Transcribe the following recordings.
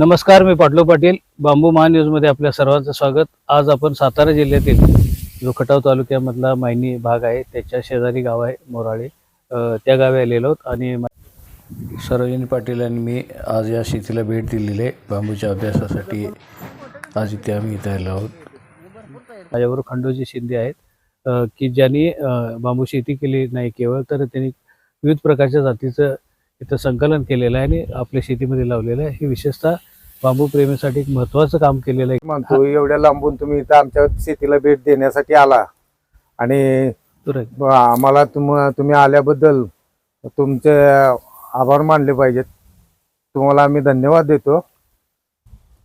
नमस्कार मी पाटलो पाटील. बांबू महान्यूजमध्ये आपल्या सर्वांचं स्वागत. आज आपण सातारा जिल्ह्यातील जो खटाव तालुक्यामधला मायनी भाग आहे. त्याच्या शेजारी गाव आहे मोराळे. त्या गावी आलेलो आहोत आणि सरोजिनी पाटील आणि मी आज या शेतीला भेट दिलेली आहे. बांबूच्या अभ्यासासाठी आज इथे आम्ही इथे आलो आहोत. माझ्याबरोबर खंडोजी शिंदे आहेत. की ज्यांनी बांबू शेती केली नाही केवळ तर त्यांनी विविध प्रकारच्या जातीचं इथं संकलन केलेलं आहे आणि आपल्या शेतीमध्ये लावलेलं आहे. हे विशेषतः बांबू प्रेमीसाठी एक महत्त्वाचं काम केलेलं आहे. म्हणतो एवढ्या लांबून तुम्ही इथं आमच्या शेतीला भेट देण्यासाठी आला. आणि. ब- आम्हाला तुम तुम्ही आल्याबद्दल तुमचे आभार मानले पाहिजेत. तुम्हाला आम्ही धन्यवाद देतो.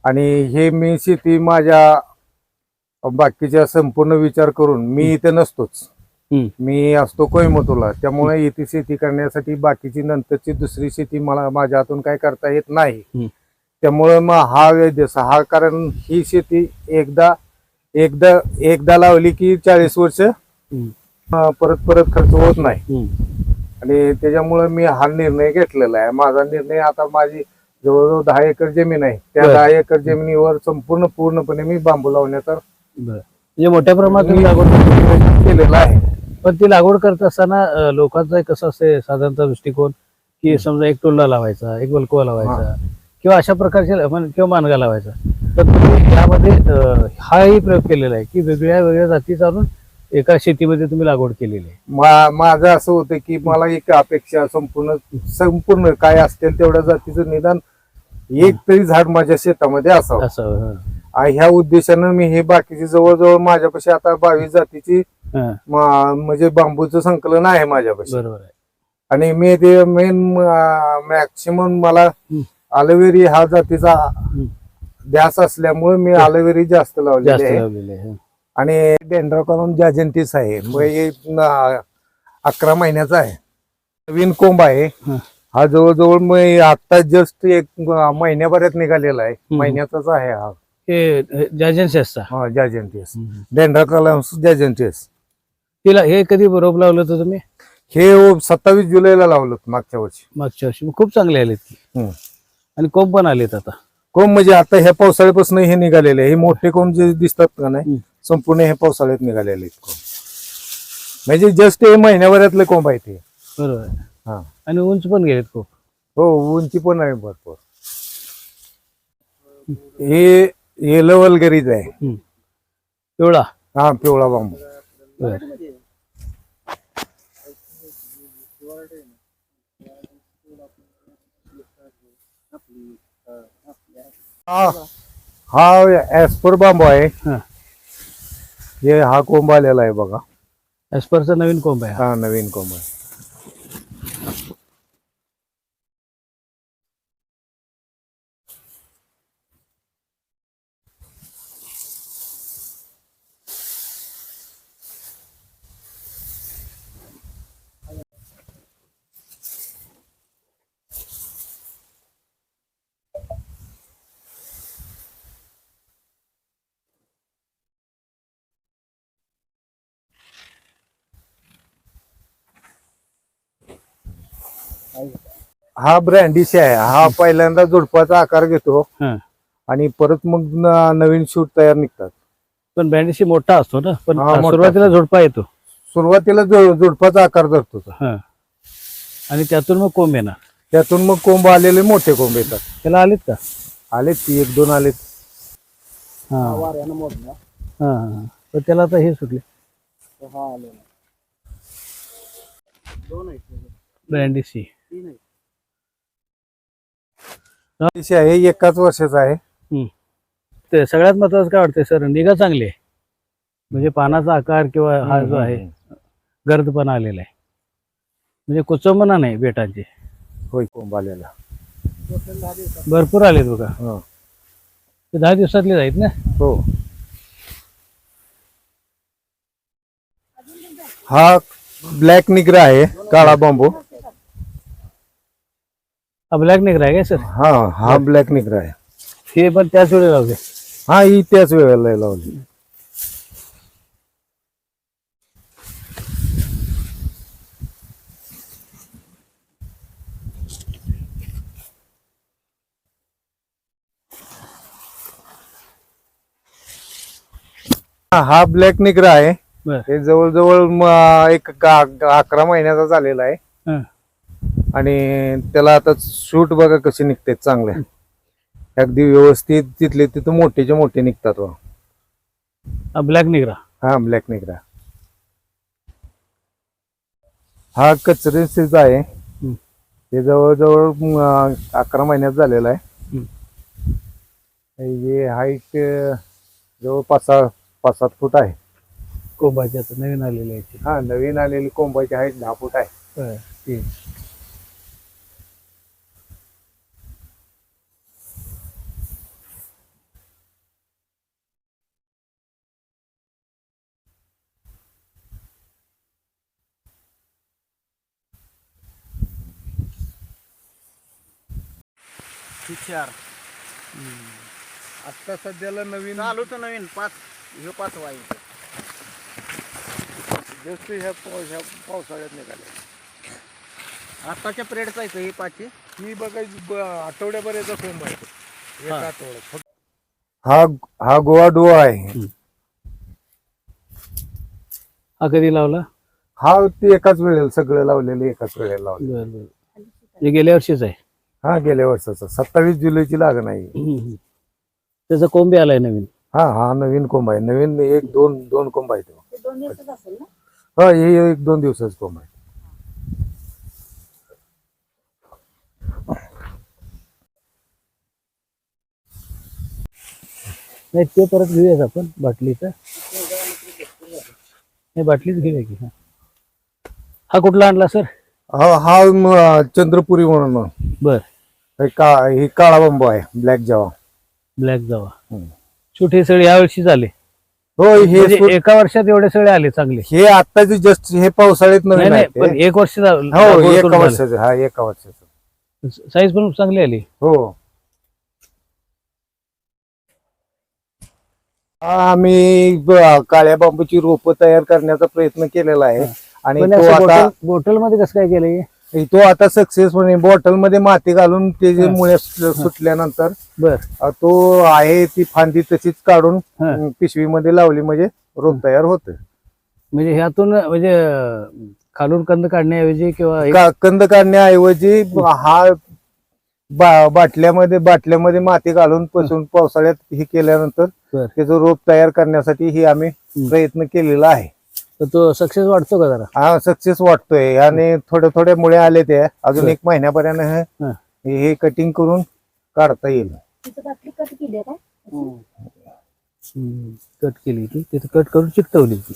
आणि हे मी शेती माझ्या बाकीच्या संपूर्ण विचार करून मी इथे नसतोच. हम्म. मी असतो कोयमतूरला त्यामुळे इथे शेती करण्यासाठी बाकीची नंतरची दुसरी शेती मला माझ्या हातून काय करता येत नाही. हम्म. त्यामुळे मग हा वेदेस हा कारण ही शेती एकदा एकदा एकदा लावली की चाळीस वर्ष. अं, परत परत खर्च होत नाही. आणि त्याच्यामुळे मी हा निर्णय घेतलेला आहे माझा निर्णय आता माझी जवळजवळ दहा एकर जमीन आहे त्या बरं. दहा एकर जमिनीवर संपूर्ण पूर्णपणे मी बांबू लावण्याचा म्हणजे मोठ्या प्रमाणात तुम्ही लागवड. केलेला आहे पण ती लागवड करत असताना अ, लोकांचा एक कसं असते साधारणतः दृष्टिकोन की समजा एक टोल्ला लावायचा एक बलकुवा लावायचा किंवा अशा प्रकारचे किंवा मानगा लावायचा. तर तुम्ही यामध्ये अ, हाही प्रयोग केलेला आहे की वेगळ्या वेगळ्या जातीचा आणून एका शेतीमध्ये तुम्ही लागवड केलेली आहे. मा- माझं असं होतं की मला एक अपेक्षा संपूर्ण संपूर्ण काय असतील तेवढ्या जातीचं निदान एक तरी झाड माझ्या शेतामध्ये असावं. असं ह्या उद्देशानं मी हे बाकीची जवळजवळ माझ्यापाशी आता बावीस जातीची म्हणजे बांबूचं संकलन आहे माझ्यापाशी. बरोबर आहे. आणि मी ते मेन मॅक्सिमम मला हं. अलोवेरी हा जातीचा हं. ध्यास असल्यामुळे मी अलोवेरी जास्त लावलेली जास्त आहे. लावलेले आहे हं. आणि डेंड्रोकॉलम जॅजेंटिस आहे. मग हे न- अकरा महिन्याचा आहे. नवीन कोंब आहे. हं. हा जवळजवळ मग आता जस्ट एक महिन्याभरात निघालेला आहे. महिन्याचाच आहे हा. हे हा जॅजेंटिस डेंड्रोकॉलम जॅजेंटिस तिला हे कधी रोप लावलं होतं तुम्ही? हे सत्तावीस जुलैला लावलं होतं मागच्या वर्षी. मागच्या वर्षी. मग खूप चांगले आलेत. की हं. आणि कोंब पण आलेत आता. कोंब म्हणजे आता ह्या पावसाळ्यापासून हे निघालेले आहे. हे मोठे कोंब जे दिसतात का नाही हं. संपूर्ण हे पावसाळ्यात निघालेले आहेत कोंब. म्हणजे जस्ट हे महिन्याभरातले कोंब आहे ते बरोबर आहे. हा. आणि उंच पण गेलेत खूप. हो उंची पण आहे भरपूर. हे येलो वलगरीच आहे. हं. पिवळा. हा पिवळा बांबू. बर. हा हा ऍस्पर बांबू आहे. हा हे कोंब आलेला आहे बघा. एस्परचा नवीन कोंब आहे हा. हा नवीन कोंब आहे. हा ब्रँडिश आहे. हा पहिल्यांदा झुडपाचा आकार घेतो. हा. आणि परत मग न- नवीन शूट तयार निघतात. पण बँडेशी मोठा असतो ना? पण हा, मोठा सुरुवातीला झोडपा येतो. सुरुवातीला झुडपाचा आकार धरतो तो. हा. आणि त्यातून मग कोंब येणार. त्यातून मग कोंब आलेले मोठे कोंब येतात. त्याला आलेत का? आलेत ती एक दोन आलेत. हा. हा हा हा. पण त्याला आता हे सुटले. ब्रँडिशी आहे एकाच वर्षाचा आहे. ते सगळ्यात महत्वाचं काय वाटतंय सर? निगा चांगली आहे. म्हणजे पानाचा आकार किंवा हा जो आहे गर्दपणा आलेला आहे. म्हणजे कुचंबना नाही बेटांची. होय कोंब आलेला भरपूर आलेत बघा. हं. ते दहा दिवसातले आहेत ना? हो. हा ब्लॅक निग्रा आहे काळा बांबू. हा ब्लॅक निगरा आहे सर हा हा ब्लॅक निगरा आहे हे पण त्याच वेळेला लावले. हा ही त्याच वेळेला लावली. हा ब्लॅक निग्रा आहे हे जवळजवळ एक अकरा महिन्याचा झालेला आहे. आणि त्याला आता शूट बघा कसे निघतात चांगले अगदी व्यवस्थित तिथले तिथं मोठेचे मोठे निघतात. हा ब्लॅक निगरा हा ब्लॅक निग्रा हा कचरेसीचा आहे. हं. हे जवळजवळ अकरा महिन्यात झालेला आहे. हं. हे हाईट जवळ पाच सहा पाच सात फूट आहे. कोंबाची आता नवीन आलेली आहे ती. हा नवीन आलेली कोंबाची हाईट दहा फूट आहे. होय, चार आता सध्याला नवीन चालू तर नवीन पाच ह्यो पाच वाई. जस्ट ह्या पाव- ह्या पावसाळ्यात निघाले. आताच्या पिरियडचा आहे ही पाचशे ही बघायची ब- आठवड्याभराचा कोंब आहे. एक हा. आठवड्यात. हा हा गोवा डोआ आहे. हा कधी लावला? हा ती एकाच वेळेला सगळं लावलेलं एकाच वेळेला लावलं. हे गेल्या वर्षीच आहे. हा गेल्या वर्षाचा. सत्तावीस जुलैची लागण आहे. त्याचा कोंबी आलाय नवीन. हा हा नवीन कोंब आहे. नवीन एक दोन दोन कोंब आहे तो ते दोन दिवसात असेल ना? हा हे एक दोन दिवसाच कोंब आहे. नाही ते परत घेऊयाच आपण बाटलीचं. नाही बाटलीच घेऊया की हा. हा कुठला आणला सर? हा हा म- चंद्रपुरी म्हणून. बर. हे का हे काळा बांबू आहे ब्लॅक जावा. ब्लॅक जावा. हम्म. शूट हे सगळे यावर्षी झाले. हो हे म्हणजे सु- एका वर्षात एवढे सगळे आले चांगले. हे आताचे जस्ट हे पावसाळ्यात नाही नवीन नाही पण. एक वर्ष हो एका वर्षाचं हा एका वर्षाचं. साईज पण चांगली आली. हो. आम्ही ब- काळ्या बांबूची रोपं तयार करण्याचा प्रयत्न केलेला आहे. आणि पण तो असं आता बॉटल बॉटलमध्ये कसं काय केलंय? तो आता सक्सेसफुल बॉटलमध्ये माती घालून ते जे. मुळे सुटल्यानंतर बर. तो आहे ती फांदी तशीच काढून पिशवीमध्ये लावली म्हणजे रोप तयार होत म्हणजे ह्यातून म्हणजे खालून कंद काढण्याऐवजी किंवा कंद काढण्याऐवजी हा. बा- बाटल्यामध्ये बाटल्यामध्ये माती घालून पसून पावसाळ्यात हे केल्यानंतर. त्याचं रोप तयार करण्यासाठी ही आम्ही. प्रयत्न केलेला आहे. तर तो सक्सेस वाटतो का जरा? हा सक्सेस वाटतोय. आणि थोडे थोडे मुळे आले ते. अजून. एक महिन्यापर्यंत हे- हा. हे कटिंग करून काढता येईल. तिथं कट केली आहे काय? कट केली ती तिथे कट करून चिकटवली ती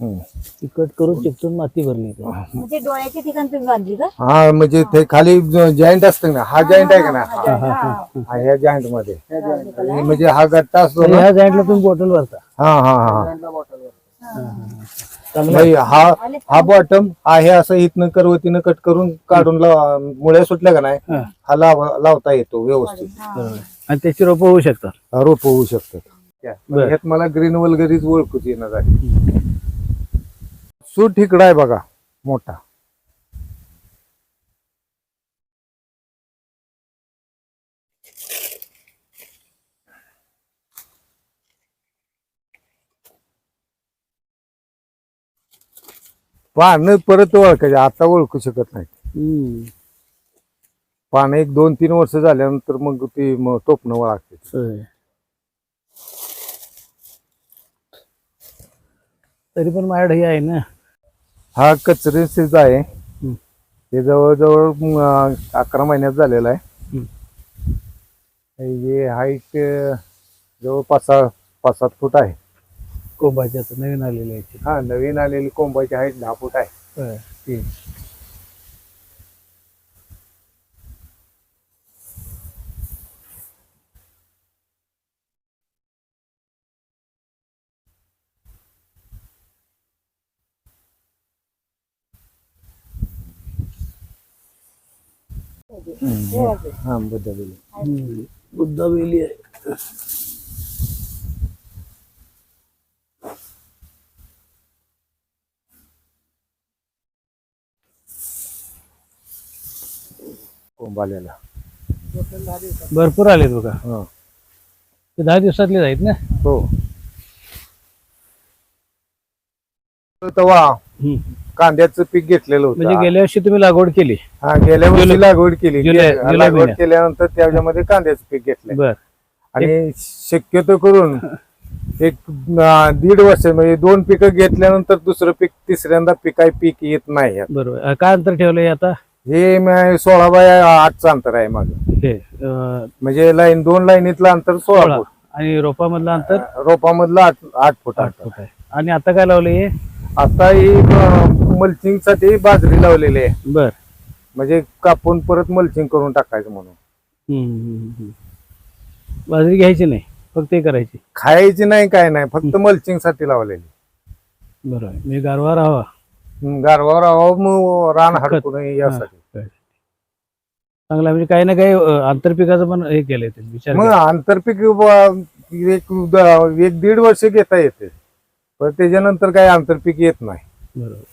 हम्म. ती कट करून चिकटून माती भरली ती. म्हणजे डोळ्याच्या ठिकाणी तुम्ही बांधली का? हा म्हणजे ते खाली जॉईंट असतं ना हा जॉईंट आहे का ना हा, हा, हा, हा. हा ह्या जॉईंटमध्ये. हे म्हणजे हा गट्टा असतो ना? ह्या जॉईंटला तुम्ही बॉटल भरता. हा हा हा. चांगलं नाही, हा हा बॉटम हा हे असं इथनं करवतीनं कट करून काढून लाव- मुळ्या सुटल्या का नाही हा. हा लाव लावता येतो व्यवस्थित. बरोबर. आणि त्याची रोपं होऊ शकतात. रोप होऊ शकतात. बर. ह्यात मला ग्रीन वलगरीच ओळखूच येणार झाली सूट ठिकडा आहे बघा मोठा. पानं परत ओळखायचे आता ओळखू शकत नाही हम्म. पानं एक दोन तीन वर्ष झाल्यानंतर मग ती म- टोपणं ओळखते होय. तरी पण माझ्याकडे हे आहे ना हा कचरेसीचा आहे हम्म. हे जवळजवळ म, अकरा महिन्यात झालेला आहे. हे हाईट जवळ पाच सहा पाच सात फूट आहे कोंबाची आता नवीन आलेली आहे ती. हा नवीन आलेली कोंबाची हाईट दहा फूट आहे होय. ती. हा. बुद्धा वेली आहे कोंब आलेला भरपूर आलेत बघा. हा. ते दहा दिवसातले आहेत ना? हो. तेव्हा. कांद्याचं पीक घेतलेलं म्हणजे होतं गेल्या वर्षी तुम्ही लागवड केली. हा गेल्या वर्षी जुलै- लागवड केली. जुलै- गे- जुलै लागवड महिन्यात. केल्यानंतर त्याच्यामध्ये कांद्याचं पीक घेतलंय. बर. आणि शक्यतो करून एक अं, दीड वर्ष म्हणजे दोन पिकं घेतल्यानंतर दुसरं पीक तिसऱ्यांदा पिकाय पीक येत नाही. बरोबर. अं, काय अंतर ठेवलंय आता? हे म- सोळा बाय आठचं अंतर आहे माझं. हे अं, म्हणजे लाईन दोन लाईनीतलं अंतर सोळा सोळा. फूट. आणि रोपामधलं अंतर? रोपामधलं आठ आठ फूट आठ फूट आहे. आणि आता काय लावलंय हे? आता ही मल्चिंगसाठी बाजरी लावलेली आहे. बर. म्हणजे कापून परत मल्चिंग करून टाकायचं म्हणून. हम्म, हम्म, हम्म. बाजरी घ्यायची नाही फक्त हे करायची. खायची नाही काय नाही फक्त मल्चिंगसाठी लावलेली. बरोबर. म्हणजे गारवा राहावा. गारवा राहावं मग रान. हडकू नये यासाठी. चांगला म्हणजे काही ना काही अं, आंतरपिकाचं पण हे केलंय ते विचार मग केला. आंतरपीक ब- एक द- एक दीड वर्ष घेता येते. पण त्याच्यानंतर काही आंतरपीक येत नाही. बरोबर.